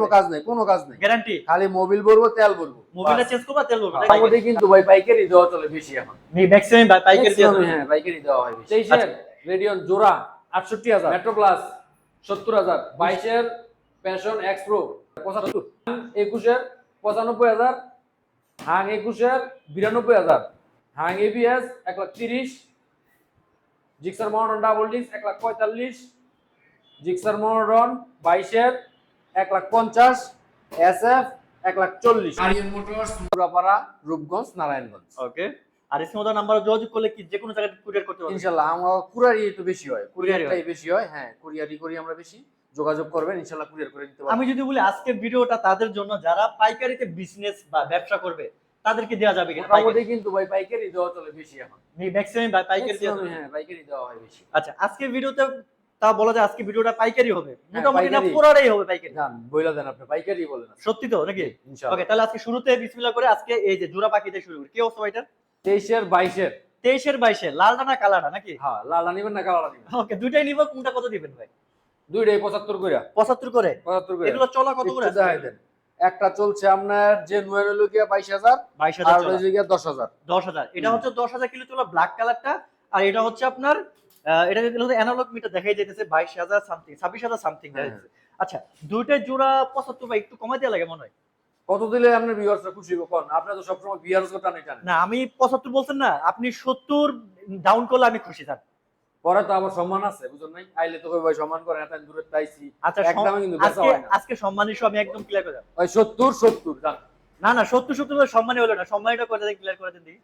কোনো কাজ নেই কোনো কাজ নেই। গ্যারান্টি খালি মোবিল ভরবো তেল ভরবো। মোবাইলটা চেঞ্জ করবা তেল বলব মোটামুটি কিন্তু ভাই পাইকারি দেওয়া চলে বেশি এখন। ম্যাক্সিমাম পাইকারি দিয়ে Maximum, হ্যাঁ পাইকারি দেওয়া হয় বেশি। তেইশের রেডিয়ন জোড়া আটষট্টি হাজার। মেট্রো প্লাস সত্তর হাজার। বাইশের প্যাশন এক্স প্রো পঁচাত্তর। একুশের পঁচানব্বই হাজার। হাং একুশের বিরানব্বই হাজার। হাং এবিএস এক লাখ তিরিশ। জিক্সার মনোরন ডাবল ডিস্ক এক লাখ পঁয়তাল্লিশ। জিক্সার মনোরন বাইশের এক লাখ পঞ্চাশ এস এফ এক লাখ চল্লিশ। আরিয়ান মোটরস। মুরাপাড়া রূপগঞ্জ নারায়ণগঞ্জ। ওকে। আর মতো নাম্বার যোগাযোগ করলে কি যে কোনো জায়গায় কুরিয়ার করতে পারবে ইনশাল্লাহ আমরা কুরিয়ারই একটু বেশি হয়। কুরিয়ারটাই বেশি হয় হ্যাঁ কুরিয়ারই করি আমরা বেশি। যোগাযোগ করবেন ইনশাল্লাহ কুরিয়ার করে দিতে আমি যদি বলি আজকের ভিডিওটা তাদের জন্য যারা পাইকারিতে বিজনেস বা ব্যবসা করবে তাদেরকে দেওয়া যাবে কিনা? মোটামুটি কিন্তু ভাই পাইকারি দেওয়া চলে বেশি এখন। ম্যাক্সিমাম পাইকারি দেওয়া হ্যাঁ পাইকারি দেওয়া হয় বেশি। আচ্ছা আজকের ভিডিওতে তা বলা যায় আজকে ভিডিওটা পাইকারি হবে। হ্যাঁ, মোটামুটি না। পুরোটাই হবে পাইকারি। জান বইলা দেন আপনি পাইকারি বলেন সত্যি তো নাকি? ইনশাল্লাহ ওকে তাহলে আজকে শুরুতে বিসমিল্লাহ করে আজকে এই যে জোড়া পাখিতে শুরু করি। কি অবস্থা ভাইটার? তেইশের বাইশের। তেইশের বাইশের। লালটা না কালাটা নাকি? হ্যাঁ লালা নিবেন না কালা নিবেন? ওকে দুইটাই নিব কোনটা কত দিবেন ভাই? দুইটাই পঁচাত্তর করে। পঁচাত্তর করে? পঁচাত্তর করে। এগুলো চলা কত করে দেখাই দেন। একটা চলছে আপনার যে নুয়ের হলো গিয়া বাইশ হাজার বাইশ আর হাজার ওটা হচ্ছে গিয়া দশ হাজার। দশ হাজার। এটা হচ্ছে দশ হাজার কিলো চলা ব্ল্যাক কালারটা আর এটা হচ্ছে আপনার অ্যানালগ মিটার দেখাই যেতেছে বাইশ হাজার সামথিং ছাব্বিশ হাজার সামথিং হ্যাঁ, আচ্ছা দুইটাই জোড়া পঁচাত্তর একটু কমাই দেওয়া লাগে মনে হয়? কত দিলে আপনার ভিউয়ার্সরা খুশি হবে কোন? আপনি তো সবসময় ভিউয়ার্স টানেন না আমি পঁচাত্তর বলছেন না আপনি সত্তর ডাউন করলে আমি খুশি থাক পরে তো আবার সম্মান আছে বুঝুন নাই? আইলে তো কই ভাই সম্মান করে এত দূরে তাইছি। আচ্ছা একদমই কিন্তু বেচা আজকে হয় না। আজকে সম্মানী আমি একদম ক্লিয়ার করে দেব। ওই সত্তর সত্তর জান না না সত্তর সত্তর হলে সম্মানী হলো না সম্মানটা করে দেন ক্লিয়ার করে দেন দিই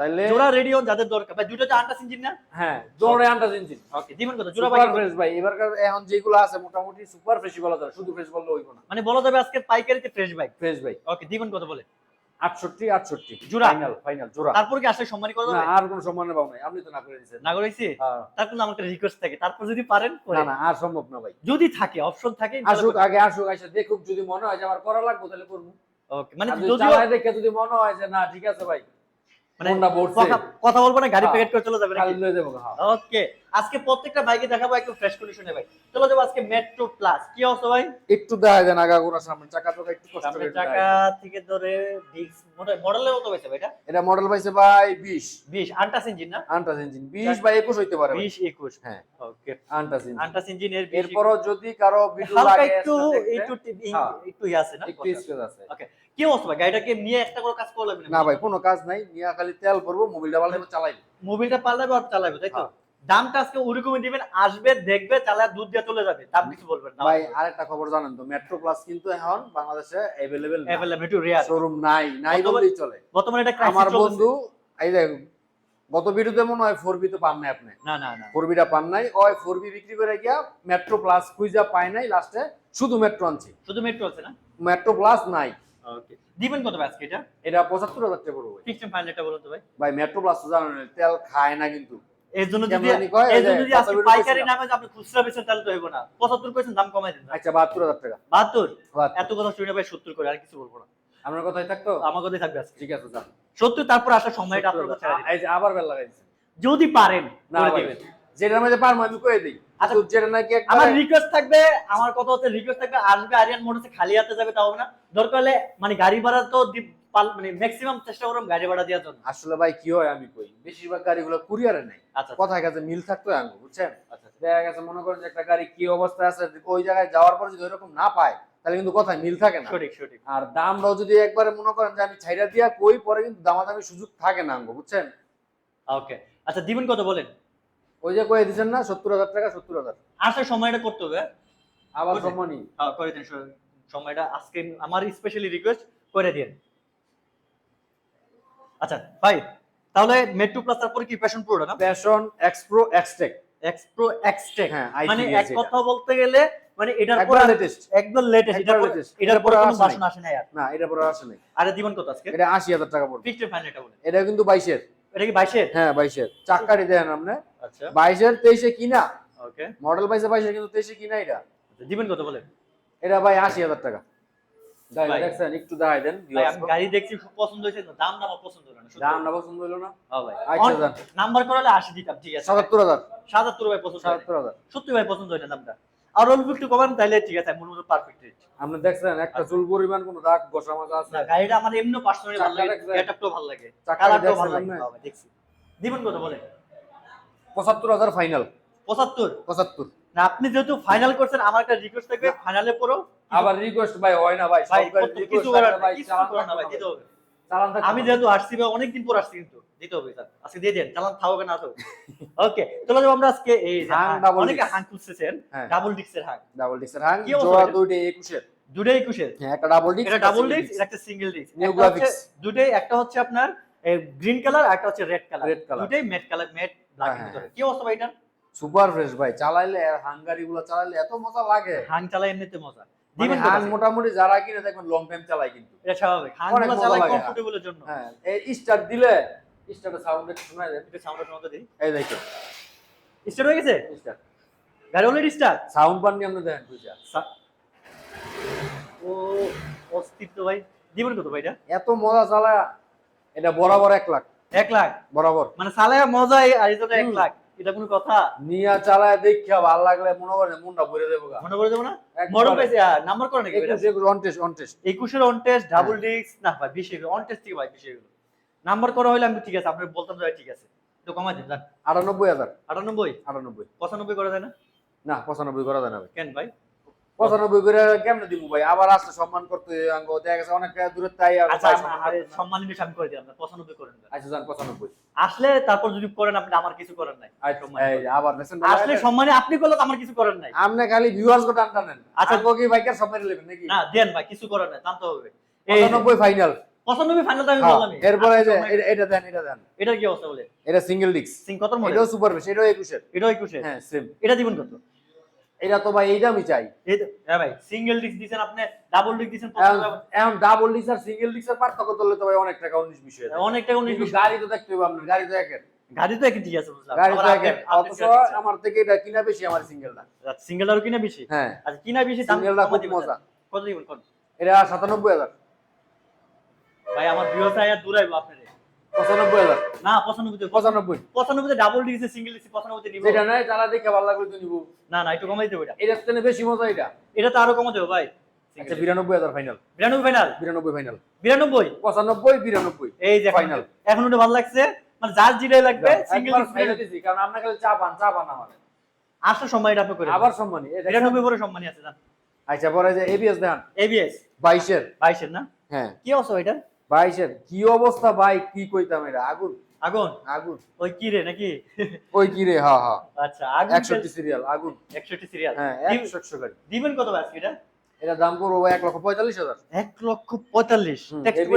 তাইলে জোড়া রেডিও যাদের দরকার। ভাই দুটো তো আন্টাস ইঞ্জিন না? হ্যাঁ আন্দাজ ইঞ্জিন। ওকে কত? জোড়া ফ্রেশ ভাই। এবারকার এখন যেগুলো আছে মোটামুটি সুপার ফ্রেশই বলা যায় শুধু ফ্রেশ বললে হইব না। মানে বলা যাবে আজকে পাইকারিতে ফ্রেশ বাইক। ফ্রেশ ভাই ওকে কত বলে? আটষট্টি আটষট্টি। জোড়া? ফাইনাল ফাইনাল জোড়া। তারপর কি আসলে সম্মানী করে না আর কোনো সম্মানের পাও নাই। আপনি তো না করে দিয়েছেন। না করেছি? হ্যাঁ। তার কিন্তু আমাকে রিকোয়েস্ট থাকে। তারপর যদি পারেন না না আর সম্ভব না ভাই। যদি থাকে অপশন থাকে আসুক আগে আসুক এসে দেখুক যদি মনে হয় যে আমার করা লাগবে তাহলে করব। ওকে মানে যদি দেখে যদি মনে হয় যে না ঠিক আছে ভাই। মানে কথা বলব না গাড়ি। প্যাকেট করে চলে যাবে ওকে আজকে প্রত্যেকটা বাইকে দেখাবো একদম ফ্রেশ কন্ডিশনে ভাই চলো যাব আজকে মেট্রো প্লাস কি অবস্থা ভাই? একটু দেখা যায় আগা গোড়া সামনে। চাকা চাকা একটু কষ্ট করে চাকা থেকে ধরে ডিস্ক মডেলের মতো হয়েছে ভাই এটা? এটা মডেল পাইছে ভাই 20 বিশ আন্টাস ইঞ্জিন না? আন্টাস ইঞ্জিন 20 বা 21 হইতে পারে ভাই। বিশ একুশ। হ্যাঁ। ওকে আন্টাস ইঞ্জিন আন্টাস ইঞ্জিনের এরপরও যদি কারও ভিডিও হালকা লাগে একটু দেখতে, একটু হ্যাঁ। একটু আছে না? একটু স্পেস আছে। ওকে কি অবস্থা ভাই? গাড়িটাকে নিয়ে একটা করে কাজ করা লাগবে না ভাই কোনো কাজ নাই। নিয়া খালি তেল ভরবো মোবাইলটা পাল্টাবো চালাই মোবিলটা পাল্টাবে আর চালাবে তাই তো? হ্যাঁ। দামটা আজকে ওরকমই দিবেন আসবে দেখবে চালায় দুধ দিয়ে চলে যাবে দাম কিছু বলবেন না ভাই আরেকটা খবর জানেন তো মেট্রো প্লাস কিন্তু এখন বাংলাদেশে अवेलेबल অ্যাভেলেবল একটু রেয়ার শোরুম নাই নাই বর্তমানে- বললেই চলে বর্তমানে এটা আমার ক্রাইসিস বন্ধু এই যে গত ভিডিওতে মনে হয় ফোর বি তো পান নাই আপনি না না না ফোর বিটা পান নাই ওই ফোর বি বিক্রি করে গিয়া মেট্রো প্লাস খুঁজা পায় নাই লাস্টে শুধু মেট্রো আনছি শুধু মেট্রো আছে না মেট্রো প্লাস নাই ওকে দিবেন কত ভাই আজকে এটা এটা পঁচাত্তর হাজার টাকা পড়বে ফিক্সড ফাইনাল এটা বলুন তো ভাই ভাই মেট্রো প্লাস তো জানেন তেল খায় না কিন্তু এর জন্য যদি কেমন জানি কয়, এর জন্য যদি আজকে পাইকারি নামে আপনি খুচরা বেচেন তাহলে তো হইব না। 75 কইছেন দাম কমাই দেন। আচ্ছা বাহাত্তর হাজার টাকা। 72 এত কথা শুনে ভাই 70 করে আর কিছু বলব না। আপনার কথাই থাকতো? আমার কথাই থাকবে আজকে। ঠিক আছে যান। 70 তারপর আসার সময়টা আপনার কাছে এই যে আবার বেল লাগাইছে যদি পারেন করে দিবেন। যেটার মধ্যে পারব আমি কয়ে দিই। আচ্ছা। যেটা নাকি আমার রিকোয়েস্ট থাকবে আমার কথা হচ্ছে রিকোয়েস্ট থাকবে আসবে আরিয়ান মোটরসে খালি হাতে যাবে তাও না। দরকার হলে মানে গাড়ি ভাড়া তো মানে ম্যাক্সিমাম চেষ্টা করুন গাড়ি ভাড়া দেওয়ার জন্য। আসলে ভাই কি হয় আমি কই? বেশিরভাগ গাড়িগুলো কুরিয়ারে নাই আচ্ছা কথায় কাছে মিল থাকতো আঙ্গু বুঝছেন? আচ্ছা দেখা গেছে মনে করেন যে একটা গাড়ি কি অবস্থায় আছে ওই জায়গায় যাওয়ার পর যদি ওইরকম না পায় তাহলে কিন্তু কথায় মিল থাকে না। সঠিক সঠিক। আর দামটাও যদি একবারে মনে করেন যে আমি ছাইরা দিয়া কই পরে কিন্তু দামাদামি সুযোগ থাকে না আঙ্গু বুঝছেন? ওকে আচ্ছা দিবেন কত বলেন? ওই যে কয়ে দিচ্ছেন না সত্তর হাজার টাকা সত্তর হাজার। আসার সময়টা করতে হবে আবার বুঝছি। সম্মানই হ্যাঁ, করে দিন সময়টা আজকে আমার স্পেশালি রিকোয়েস্ট করে দিন। আচ্ছা ভাই তাহলে মেট্রো প্লাস তারপরে কি প্যাশন প্রোটা না? Passion Xpro Xtec Xpro Xtec হ্যাঁ মানে এক কথা বলতে গেলে মানে এটার পর লেটেস্ট একদম লেটেস্ট এটার পর latest। এটার এটার পর পরে কোনো আসে আসে না না এটা পরে আসে নাই। আরে দিবেন কত আজকে? এটা আশি হাজার টাকা পড়বে। ফিক্সড ফাইনাল এটা বলেন এটা কিন্তু বাইশের। এটা কি 22 এর হ্যাঁ বাইশের। চাক্কাটি দেন আপনি। আচ্ছা। বাইশের তেইশে কিনা। ওকে মডেল পাইছে বাইশে কিন্তু তেইশে কিনা এটা। দিবেন কত বলে? এটা ভাই আশি হাজার টাকা। ভাই। দেখছেন একটু দেন আমি গাড়ি দেখছি খুব পছন্দ হয়েছে তো দাম না পছন্দ হলো না দাম না পছন্দ হইল না? হ্যাঁ ভাই। আচ্ছা নাম্বার করালে 80 দিতাম ঠিক আছে। সাতাত্তর হাজার। 77 ভাই পছন্দ সত্যি ভাই পছন্দ হয় না দামটা। আর অল্প একটু কমান তাহলে ঠিক আছে মনে পারফেক্ট রেট আপনি দেখছেন একটা চুল পরিমাণ কোনো দাগ ঘষা মাজা আছে? না গাড়িটা আমার এমনি পার্সোনালি ভালো লাগে চাকাটা গেটআপটাও ভালো লাগে। কালারটাও ভালো লাগে। দেখছি। দিবেন কত পঁচাত্তর ফাইনাল 75 পঁচাত্তর। না আপনি যেহেতু ফাইনাল করছেন আমার একটা রিকোয়েস্ট থাকবে ফাইনালে পড়ো। আবার রিকোয়েস্ট ভাই হয় না ভাই ভাই কিছু করার ভাই চালান করার না ভাই দিতে হবে। চালান আমি যেহেতু আসছি ভাই অনেকদিন পর আসছি কিন্তু। দিতে হবে স্যার। আজকে দিয়ে দেন চালান থাকবে না তো ওকে চলো যাব আমরা আজকে এই double অনেকে disc। হাং খুঁজছেন হ্যাঁ। ডাবল ডিস্কের হাং। ডাবল ডিক্সের হাং কি অবস্থা জোড়া? দুইটা একুশের। দুটোই একুশের? হ্যাঁ একটা ডাবল ডিক্স এটা ডাবল ডিস্ক এটা একটা সিঙ্গেল New একটা হচ্ছে দুটোই একটা হচ্ছে আপনার গ্রিন কালার আর একটা হচ্ছে রেড কালার। দুটোই ম্যাট কালার ম্যাট ব্ল্যাক হ্যাঁ, ভিতরে। হ্যাঁ। কি অবস্থা ভাই এটা সুপার ফ্রেশ ভাই চালাইলে আর হাঙ্গারি গুলো চালাইলে এত মজা লাগে। হাং চালাই এমনিতে মজা। মানে হাং মোটামুটি যারা কিনে দেখবেন লং টাইম চালায় কিন্তু। এটা স্বাভাবিক। হাংগুলো লাগে। কমফোর্টেবলের জন্য। হ্যাঁ এই স্টার্ট দিলে স্টার্টের সাউন্ড একটু শোনা যায়। এটা সাউন্ড শোনাতে দিই। এই দেখেন। স্টার্ট হয়ে গেছে? স্টার্ট গাড়ি অলরেডি স্টার্ট সাউন্ড পাননি আপনি দেখেন বুঝা ও অস্তিত্ব ভাই। দিবেন কত ভাই এটা? এত মজা চালায় এটা বরাবর এক লাখ। এক লাখ? বরাবর। মানে চালায় মজাই আর এটা এক লাখ। এটা কোনো কথা? নিয়া চালায় দেখা ভালো লাগলে মনে করে মনটা ভরে দেবো মনে করে দেবো না? মরম পেয়েছে নাম্বার করে নাকি অন টেস্ট অন টেস্ট একুশের অন টেস্ট ডাবল হ্যাঁ। ডিস্ক না ভাই বিশ এগুলো অন টেস্ট থেকে ভাই বিশ এগুলো নাম্বার করা হলে আমি ঠিক আছে আপনি বলতাম যে ঠিক আছে। তো কমাই দেন আটানব্বই হাজার। আটানব্বই? আটানব্বই। পঁচানব্বই করা যায় না? না পঁচানব্বই করা যায় না কেন ভাই? পঁচানব্বই করে কেমনে দিব ভাই? আবার আসতে সম্মান করতে আঙ্গ। দেখা গেছে অনেক তাই আচ্ছা আচ্ছা, সম্মান। সম্মান আমি করে করেন আচ্ছা যান পঁচানব্বই। আসলে তারপর যদি করেন আপনি আমার কিছু করেন নাই। আচ্ছা, এই আবার আসলে সম্মানে আপনি করলে আমার কিছু করেন নাই। আপনি খালি ভিউয়ার্স গো টান টানেন আচ্ছা। আচ্ছা কোকি মেরে নেবেন নাকি? না দেন ভাই কিছু করেন নাই জানতে হবে। এই পঁচানব্বই ফাইনাল পঁচানব্বই ফাইনাল তো আমি হ্যাঁ, বললাম এরপরে এই যে এটা- এটা দেন এটা দেন। এটার কি অবস্থা বলে? এটা সিঙ্গেল ডিস্ক সিং কত মডেল এটাও সুপার বেশ এটাও একুশের। এটাও একুশে হ্যাঁ সেম এটা দিবেন কত? এটা তো ভাই এইটা আমি চাই। হ্যাঁ ভাই সিঙ্গেল ডিস্ক দিছেন আপনি ডাবল ডিস্ক দিছেন এখন- ডাবল ডিস্ক আর সিঙ্গেল ডিস্কের পার্থক্য করলে তো ভাই অনেক টাকা উনিশ বিশ হয়ে অনেক টাকা উনিশ কিন্তু বিশ। গাড়ি তো দেখতে হবে আপনার গাড়ি তো একের। গাড়ি তো একই ঠিক আছে বুঝলাম। গাড়ি তো একের। অথচ আমার থেকে এটা কিনা বেশি আমার সিঙ্গেলটা আচ্ছা, সিঙ্গেল আরও কিনা বেশি? হ্যাঁ। আচ্ছা কিনা বেশি সিঙ্গেলটা খুব মজা। কত দিবেন কত? এটা সাতানব্বই হাজার। ভাই আমার বিহসা আর দূরাইবো আপনারে পঁচানব্বই হাজার। না পঁচানব্বই। পঁচানব্বই ডাবল সিঙ্গেল নিব। নাই চালা দেখে ভালো লাগল তো নিবো। না না একটু কমাই দেবো এটা। এটার থেকে বেশি মজা এটা। এটা তো আরও কমা দেবো ভাই। আচ্ছা বিরানব্বই হাজার ফাইনাল বিরানব্বই ফাইনাল বিরানব্বই ফাইনাল বিরানব্বই? পঁচানব্বই বিরানব্বই। এই যে Final. এখন ওটা ভালো লাগছে। মানে যার জিরাই লাগবে সিঙ্গেল কারণ আমরা খালি চা পান চা পান আমার আসলে সম্মান এটা আপনি করে আবার সম্মানী। বিরানব্বই সম্মানই আছে জান আচ্ছা পরে যে এবিএস দেখান এবিএস বাইশের। বাইশের না? হ্যাঁ। কি অবস্থা এটা বাইশের কি অবস্থা ভাই? কি কইতাম এটা আগুন? আগুন? আগুন। ওই কি রে নাকি? ওই কি রে? হ্যাঁ হ্যাঁ আচ্ছা আগুন একষট্টি সিরিয়াল আগুন। একষট্টি সিরিয়াল। হ্যাঁ একশো একশো গাড়ি। দিবেন কত আজকে এটা? এটা দাম ভাই এক লক্ষ পঁয়তাল্লিশ হাজার। এক লক্ষ পঁয়তাল্লিশ। টেক্সট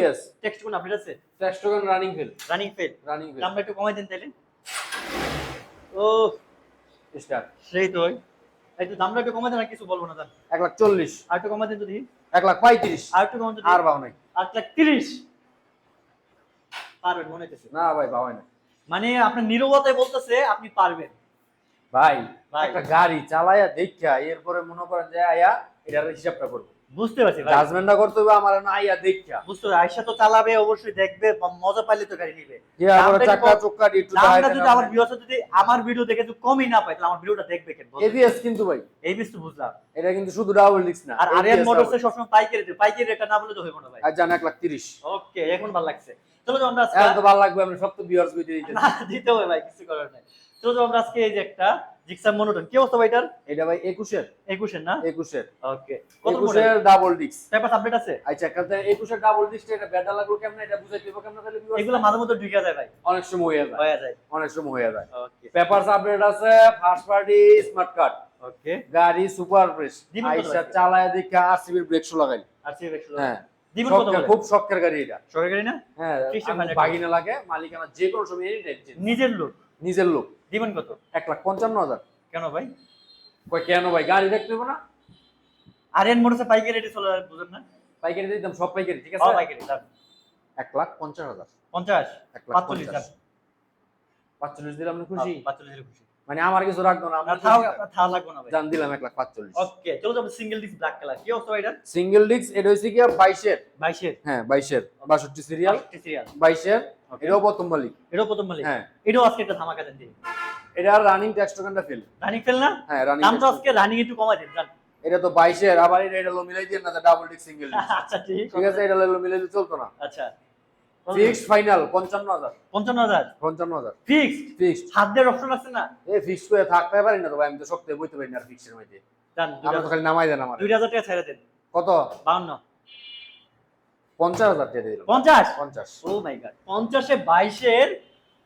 টেক্সট কোন আপডেট আছে? Tax token running fail running fail running fail দামটা একটু কমাই দেন তাইলে। ও স্টার্ট সেই তো একটু কমাতে না কিছু বলব না স্যার এক লাখ চল্লিশ। আর একটু কমাতে যদি। এক লাখ পঁয়ত্রিশ। আর একটু কমাতে আর বাবা নাই। আট লাখ তিরিশ। পারবেন মনে হচ্ছে না ভাই বাবা না মানে আপনার নিরবতায় বলতেছে আপনি পারবেন। ভাই ভাই। একটা গাড়ি চালায়া দেখা এরপরে মনে করেন যে আয়া এটার হিসাবটা করব। বুঝতে পারছি জাজমেন্টটা করতে হবে আমার না আইয়া দেখা বুঝতে পারছি। আয়সা তো চালাবে অবশ্যই দেখবে মজা পাইলে তো গাড়ি নিবে। যে দামটা চাকা চোক্কা একটু দামটা যদি আমার ভিউয়ার্স যদি আমার ভিডিও দেখে যদি কমই না পায় তাহলে আমার ভিডিওটা দেখবে কেন? এবিএস কিন্তু ভাই। এই বিস্তু বুঝলাম। এটা কিন্তু শুধু ডাবল ডিস্ক না আর আরিয়ান মোটরসে। সবসময় পাইকারি দেয় পাইকারি রেটটা না বলে তো হইব না ভাই। আর জান এক লাখ তিরিশ। ওকে এখন ভালো লাগছে। চলো আমরা আজকে এখন তো ভালো লাগবে আমি সব তো ভিউয়ার্স কইতে দিতে দিতে হবে ভাই কিছু করার নাই। আজকে এই যে একটা জিক্সার মনোটন। কি অবস্থা ভাই এটার? এটা ভাই একুশের। একুশের না? একুশের। ওকে। কত একুশের ডাবল ডিস্ক পেপার আপডেট আছে? আচ্ছা কাছে একুশের ডাবল ডিস্ক এটা ব্যাটা লাগল কেমন? এটা বুঝাইতে হবে কেমন তাহলে? এগুলো মাঝে মধ্যে ঢুকে যায় ভাই। অনেক সময় হয়ে যায়। হয়ে যায়। অনেক সময় হয়ে যায়। ওকে। পেপারস আপডেট আছে first party smart card okay. গাড়ি সুপার ফ্রেশ আইসা চালায় দেখে আরসিবির ব্রেক শো লাগাই। আর সি একশো হ্যাঁ। দিবেন কত শখের, বলে? খুব শখের গাড়ি এটা। না? হ্যাঁ। বাগিনা লাগে মালিকানা যে কোনো সময় এনি টাইম নিজের লোক নিজের লোক। দিবেন কত? এক লাখ পঞ্চান্ন হাজার। কেন ভাই? কই কেন ভাই? গাড়ি দেখতে হবে না। আরিয়ান মোটরসে পাইকারি রেটে চলে বুঝেন না? পাইকারি দিতাম সব পাইকারি ঠিক আছে? পাইকারি দাম এক লাখ পঞ্চাশ হাজার। পঞ্চাশ? এক লাখ পাঁচচল্লিশ পঞ্চাশ। পাঁচচল্লিশ দিলাম আপনি খুশি? পাঁচচল্লিশের খুশি। মানে আমার কিছু রাখব না আপনার থাও থাও লাগবে না ভাই। জান দিলাম এক লাখ পাঁচচল্লিশ। ওকে চলো যাব সিঙ্গেল ডিস্ক ব্ল্যাক কালার কি অবস্থা এটা? সিঙ্গেল ডিস্ক এটা হয়েছে কি বাইশের। বাইশের? হ্যাঁ বাইশের। বাষট্টি সিরিয়াল সিরিয়াল বাইশের। Okay. এটাও প্রথম মালিক। এটাও প্রথম মালিক? হ্যাঁ। এটাও আজকে একটা ধামাকা দেন দিন এটা রানিং ট্যাক্স টোকেনটা ফেল রানিং ফেল না? হ্যাঁ রানিং দামটা আজকে রানিং একটু কমাই দিন জান এটা তো আবার এটা এটা মিলাই দিয়ে না ডাবল ডিক সিঙ্গেল আচ্ছা ঠিক ঠিক আছে এটা হলো মিলাই চলতো না। আচ্ছা। ফিক্সড ফাইনাল পঞ্চান্ন হাজার। পঞ্চান্ন হাজার? পঞ্চান্ন হাজার। ফিক্সড ফিক্সড হাত দেওয়ার অপশন আছে না? এ ফিক্সড করে থাকতে পারি না তো ভাই আমি তো শক্তি বইতে পারি না ফিক্সের মধ্যে। জান আমরা তো খালি নামাই দেন আমার। দুই হাজার টাকা ছেড়ে দেন। কত? বাউন্ন। পঞ্চাশ হাজার টাকা দিল পঞ্চাশ? পঞ্চাশ। Oh my god. পঞ্চাশে বাইশের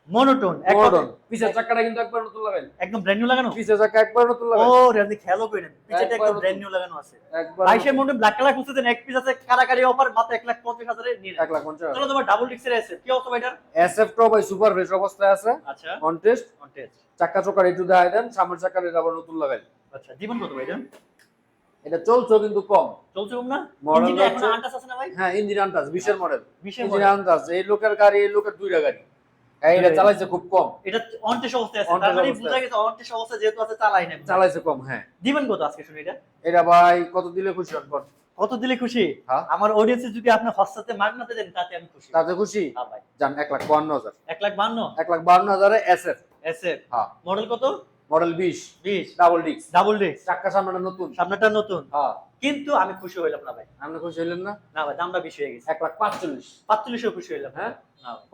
মনোটোন মডন পিছের চাকাটা কিন্তু একবার নতুন লাগাইল একদম ব্র্যান্ড নিউ লাগানো? পিছের চাকা একবার নতুন ও লাগাইল রেডি খেয়ালও করে নেন একদম ব্র্যান্ড নিউ লাগানো আছে। একবার বাইশের মধ্যে ব্ল্যাক কালার খুঁজতে এক পিস আছে কারাকারি অফার মাত্র এক লাখ হাজারে নিয়ে লাখ চলো তোমার ডাবল ডিক্সের আছে কি অবস্থা ভাইটার? এসএফ টপ ভাই সুপার ফ্রেশ অবস্থায় আছে। আচ্ছা। চাকা চোকার একটু দেখাই দেন সামনের আবার নতুন লাগাইল আচ্ছা জীবন কত ভাইটা এটা চলছে কিন্তু কম। চলছে কম না? ইঞ্জিনে এখন আন্টাস আছে না ভাই? হ্যাঁ ইঞ্জিন বিশের মডেল বিশের ইঞ্জিন। আন্দাজ এই লোকের গাড়ি এই লোকের দুইটা গাড়ি। এইটা চালাইছে খুব কম। এটা অবস্থায় আছে। তার মানে অবস্থায় গেছে যেহেতু আছে চালাই না চালাইছে কম হ্যাঁ। দিবেন কত আজকে শুনি এটা? এটা ভাই কত দিলে খুশি হন বল। কত দিলে খুশি? হ্যাঁ। আমার অডিয়েন্সে যদি আপনি হস্তাতে মাগনাতে দেন তাতে আমি খুশি। তাতে খুশি? হ্যাঁ ভাই। যান এক লাখ বান্ন হাজার। এক লাখ বান্ন এক লাখ বান্ন হাজারে এসএফ এসএফ হ্যাঁ। মডেল কত? মডেল বিশ বিশ। ডাবল ডিক্স ডাবল ডিস্ক চাক্কা সামনে নতুন। সামনেটা নতুন। হ্যাঁ। কিন্তু আমি খুশি হইলাম না ভাই। আপনি খুশি হইলেন না? না ভাই দামটা বেশি হয়ে গেছে। এক লাখ পাঁচচল্লিশ। পাঁচচল্লিশও খুশি হইলাম। হ্যাঁ?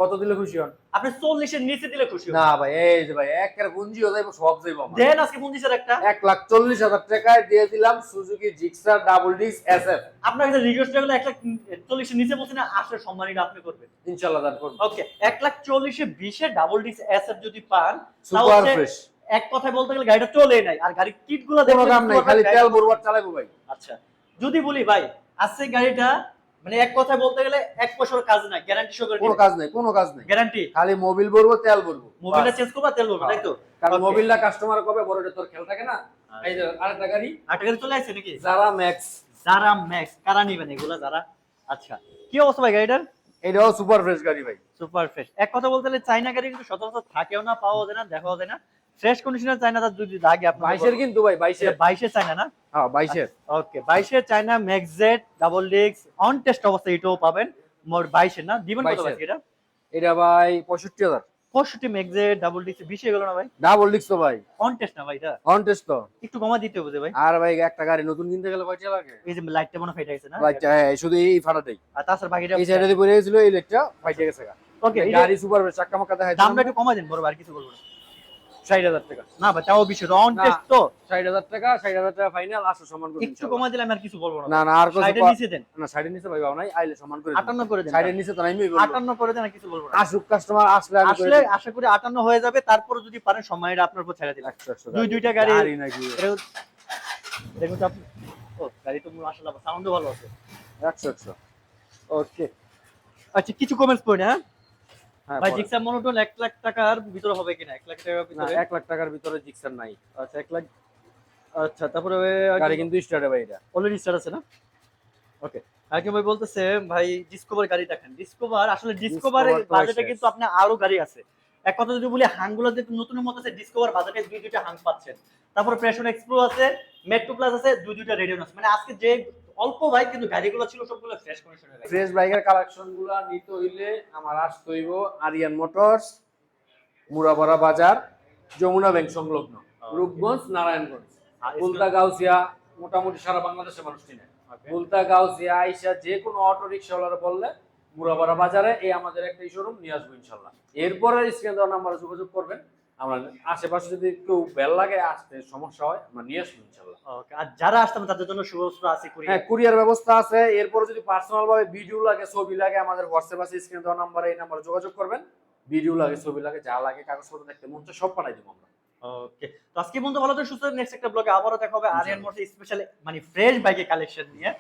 কত দিলে খুশি হন? আপনি চল্লিশের নিচে দিলে খুশি না ভাই এই যে ভাই একের গুঞ্জিও যাইবো সব যাইবো আমার। দেন আজকে পঞ্চাশের একটা। এক লাখ চল্লিশ হাজার টাকায় দিয়ে দিলাম সুজুকি জিক্সার ডাবল ডিক্স এসএফ। আপনার কাছে রিকোয়েস্ট থাকলে এক লাখ চল্লিশের নিচে বলছি না আসলে সম্মানিত আপনি করবেন। ইনশাল্লাহ দান করব। ওকে এক লাখ চল্লিশে বিশে ডাবল ডিস্ক এসএফ যদি পান সুপার ফ্রেশ এক কথায় বলতে গেলে গাড়িটা চলেই নাই। আর গাড়ির কিটগুলো কোনো কাম নাই খালি তেল বরবার চালাবো ভাই। আচ্ছা যদি বলি ভাই আজকে গাড়িটা মানে এক কথায় বলতে গেলে এক পয়সার কাজ না গ্যারান্টি সহ কোনো কাজ নাই কোনো কাজ নাই। গ্যারান্টি খালি মোবিল ভরবো তেল ভরবো। মোবিলটা চেঞ্জ করবা তেল বলব তাই তো? কারণ মোবিলটা কাস্টমার কবে বড় তোর থাকে না? এই যে আরেকটা গাড়ি। আটটা গাড়ি চলে আসছে নাকি? যারা ম্যাক্স যারা ম্যাক্স কারা নিবেন এগুলা যারা আচ্ছা কি অবস্থা ভাই গাড়িটার? এটাও সুপার ফ্রেশ গাড়ি ভাই। সুপার ফ্রেশ এক কথা বলতে গেলে চাইনা গাড়ি কিন্তু সচরাচর থাকেও না পাওয়া যায় না দেখাও যায় না। ফ্রেশ কন্ডিশনের চাইনা তার যদি লাগে আপনার বাইশের কিন্তু ভাই চাইনা না? হ্যাঁ বাইশের। ওকে চাইনা ম্যাক্সজেট ডাবল ডিক্স অন টেস্ট অবস্থা এটাও পাবেন। না? দিবেন কত ভাই এটা? এটা ভাই পঁয়ষট্টি হাজার। পঁয়ষট্টি ম্যাক্সজেট ডাবল ডিক্স বিশে গেল না ভাই? ডাবল ডিক্স তো ভাই। অন টেস্ট না ভাই এটা? অন টেস্ট তো। একটু কমা দিতে হবে ভাই। আর ভাই একটা গাড়ি নতুন কিনতে গেলে কয়টা লাগে? এই যে লাইটটা মনে ফাইটা গেছে না? লাইটটা হ্যাঁ শুধু এই ফাটাটাই। আর তাছাড়া বাকিটা এই সাইডে পড়ে এই লাইটটা ফাইটে গেছে। ওকে গাড়ি সুপার ফ্রেশ চাক্কা মাক্কা দেখাই দামটা একটু কমা দিন বড় ভাই, আর কিছু বলব না। ষাট হাজার টাকা। না ভাই তাও বিশ। অন টেস্ট তো। ষাট হাজার টাকা ষাট হাজার টাকা ফাইনাল আসো সম্মান করে একটু কমা দিলে আমি আর কিছু বলব না। আর নিচে দেন। না নিচে ভাই বাবা নাই আইলে সম্মান করে আটান্ন করে দেন। নিচে তো আমি আটান্ন করে দেন কিছু বলব না। আসুক কাস্টমার আসলে আসলে আশা করি আটান্ন হয়ে যাবে তারপরে যদি পারেন সময়টা আপনার উপর ছেড়ে একশো দুই। দুইটা গাড়ি- নাকি? কিন্তু আপনি ও গাড়ি তো মাশাআল্লাহ সাউন্ডও ভালো আছে। একশো একশো। ওকে আচ্ছা কিছু কমেন্টস হ্যাঁ হ্যাঁ? ভাই জিক্সার মনোটোন এক লাখ টাকার ভিতরে হবে কিনা? এক লাখ টাকার না ভিতরে? এক লাখ টাকার ভিতরে জিক্সার নাই। আচ্ছা এক লাখ আচ্ছা তারপরে গাড়ি কিন্তু স্টার্টে ভাই এটা। অলরেডি স্টার্ট আছে না? ওকে আগে ভাই বলতেছে ভাই ডিসকভার গাড়ি দেখেন। ডিসকভার আসলে ডিসকভারের বাজেটে কিন্তু আপনি আরও গাড়ি আছে। এক কথা যদি বলি হাংগুলো যে নতুন মতো আছে ডিসকভার বাজেটে দুই দুইটা হাং পাচ্ছেন। তারপরে প্রেশন এক্সপ্রো আছে মেট্রো প্লাস আছে দুই দুইটা রেডিয়ন আছে। মানে আজকে যে অল্প ভাই কিন্তু গাড়িগুলো ছিল সবগুলো ফ্রেশ কন্ডিশনের গাড়ি ফ্রেশ বাইকের কালেকশনগুলা নিতে হইলে আমার আসতে হইব আরিয়ান মোটরস মুরাপাড়া বাজার যমুনা ব্যাংক সংলগ্ন রূপগঞ্জ নারায়ণগঞ্জ বুলতা গাউসিয়া মোটামুটি সারা বাংলাদেশের মানুষ চিনে বুলতা গাউসিয়া আইসা যে কোনো অটো রিক্সাওয়ালারা বললে মুরাপাড়া বাজারে এই আমাদের একটা শোরুম নিয়ে আসব ইনশাল্লাহ এরপরে স্ক্রিন নাম্বারে যোগাযোগ করবেন। আমরা আশেপাশে যদি একটু বেল লাগে আসতে সমস্যা হয় আমরা নিয়ে আসব ইনশাল্লাহ আর যারা আসতাম তাদের জন্য শুভবস্ত্র আছে হ্যাঁ কুরিয়ার ব্যবস্থা আছে। এরপরে যদি পার্সোনাল ভাবে ভিডিও লাগে ছবি লাগে আমাদের হোয়াটসঅ্যাপ আছে স্ক্রিন দেওয়া নাম্বারে এই নাম্বারে যোগাযোগ করবেন। ভিডিও লাগে ছবি লাগে যা লাগে কাগজপত্র দেখতে মন সব পাঠাই দেবো আমরা। ওকে তো আজকে বন্ধু ভালো তো সুস্থ নেক্সট একটা ব্লগে আবারও দেখা হবে। আরিয়ান মোটর স্পেশালি মানে ফ্রেশ বাইকের কালেকশন নিয়ে।